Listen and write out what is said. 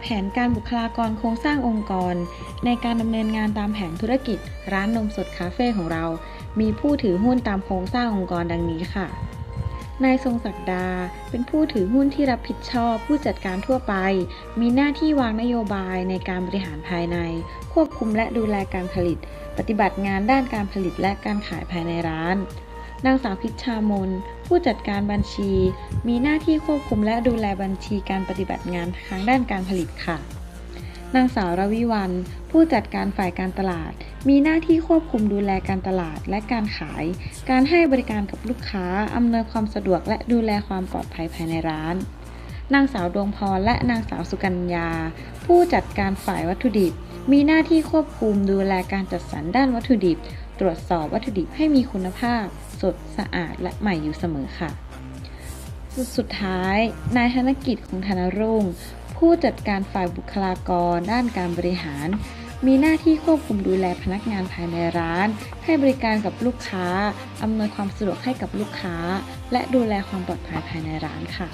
แผนการบุคลากรโครงสร้างองค์กร ในการดำเนินงานตามแผนธุรกิจ ร้านนมสดคาเฟ่ของเรา มีผู้ถือหุ้นตามโครงสร้างองค์กรดังนี้ค่ะ นายทรงศักดา เป็นผู้ถือหุ้นที่รับผิดชอบผู้จัดการทั่วไป มีหน้าที่วางนโยบายในการบริหารภายใน ควบคุมและดูแลการผลิต ปฏิบัติงานด้านการผลิตและการขายภายในร้าน นางสาวพิชชามน ผู้จัดการบัญชี มีหน้าที่ควบคุมและดูแลบัญชีการปฏิบัติงานทางด้านการผลิตค่ะ นางสาวรวิวัน ผู้จัดการฝ่ายการตลาด มีหน้าที่ควบคุมดูแลการตลาดและการขาย การให้บริการกับลูกค้า อำนวยความสะดวกและดูแลความปลอดภัยภายในร้าน นางสาวดวงพรและนางสาวสุกัญญา ผู้จัดการฝ่ายวัตถุดิบ มีหน้าที่ควบคุมดูแลการจัดสรรด้านวัตถุดิบ ตรวจสอบวัตถุดิบให้มีคุณภาพ สดสะอาดและใหม่อยู่เสมอค่ะสุดสุดท้าย นายธนกิจคงธนรุ่ง ผู้จัดการฝ่ายบุคลากร ด้านการบริหาร มีหน้าที่ควบคุมดูแลพนักงานภายในร้าน ให้บริการกับลูกค้า อำนวยความสะดวกให้กับลูกค้า และดูแลความปลอดภัยภายในร้านค่ะ